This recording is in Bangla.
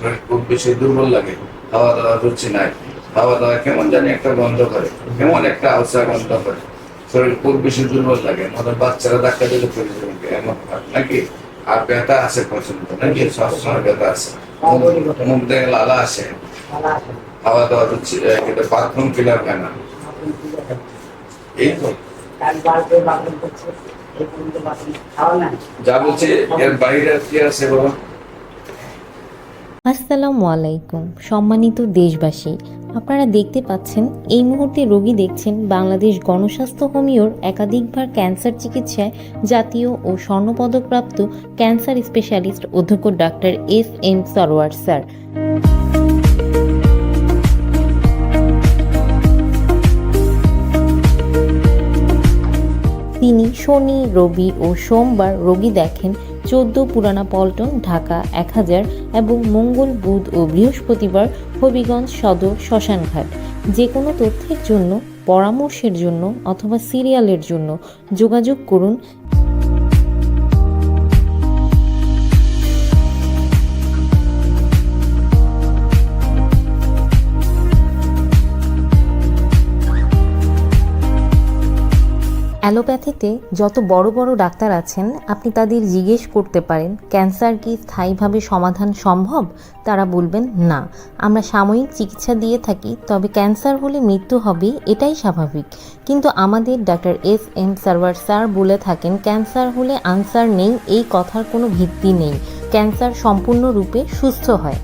শরীর খুব বেশি দুর্বল লাগে। খাওয়া দাওয়া রুচি নাই খাওয়া দাওয়া কেমন জানি একটা গন্ধ করে। কেমন একটা আলসা গন্ধ করে। শরীর খুব বেশি দুর্বল লাগে। আমাদের বাচ্চারা ধাক্কা দিলে যাবে। এমন নাকি? আর ব্যথা আছে পছন্দ নাকি? সবসময় ব্যথা আছে। মুখ- থেকে লালা আসে। খাওয়া দাওয়া রুচি কিন্তু বাথরুম ক্লিয়ার হয় না এই তো। যা বলছি, এর বাইরে কি আছে বাবা আসসালামু আলাইকুম, সম্মানিত দেশবাসী। আপনারা দেখতে পাচ্ছেন, এই মুহূর্তে রোগী দেখছেন বাংলাদেশ গণস্বাস্থ্য হোমিওর একাধিকবার ক্যান্সার চিকিৎসায় জাতীয় ও স্বর্ণপদকপ্রাপ্ত ক্যান্সার স্পেশালিস্ট অধ্যক্ষ doctor S M Sarwar sir. তিনি শনি, রবি ও সোমবার রোগী দেখেন চোদ্দ পুরানা পল্টন, ঢাকা এক হাজার এবং মঙ্গল, বুধ ও বৃহস্পতিবার হবিগঞ্জ সদর শ্মশানঘাট। যে কোনো তথ্যের জন্য, পরামর্শের জন্য অথবা সিরিয়ালের জন্য যোগাযোগ করুন অ্যালোপ্যাথিতে যত বড় বড় ডাক্তার আছেন, আপনি তাদের জিজ্ঞেস করতে পারেন, ক্যান্সার কি স্থায়ীভাবে সমাধান সম্ভব? তারা বলবেন, না। আমরা সাময়িক চিকিৎসা দিয়ে থাকি, তবে ক্যান্সার হলে মৃত্যু হবে, এটাই স্বাভাবিক। কিন্তু আমাদের doctor S M Sarwar sir বলে থাকেন, ক্যান্সার হলে আনসার নেই, এই কথার কোনো ভিত্তি নেই। ক্যান্সার সম্পূর্ণরূপে সুস্থ হয়।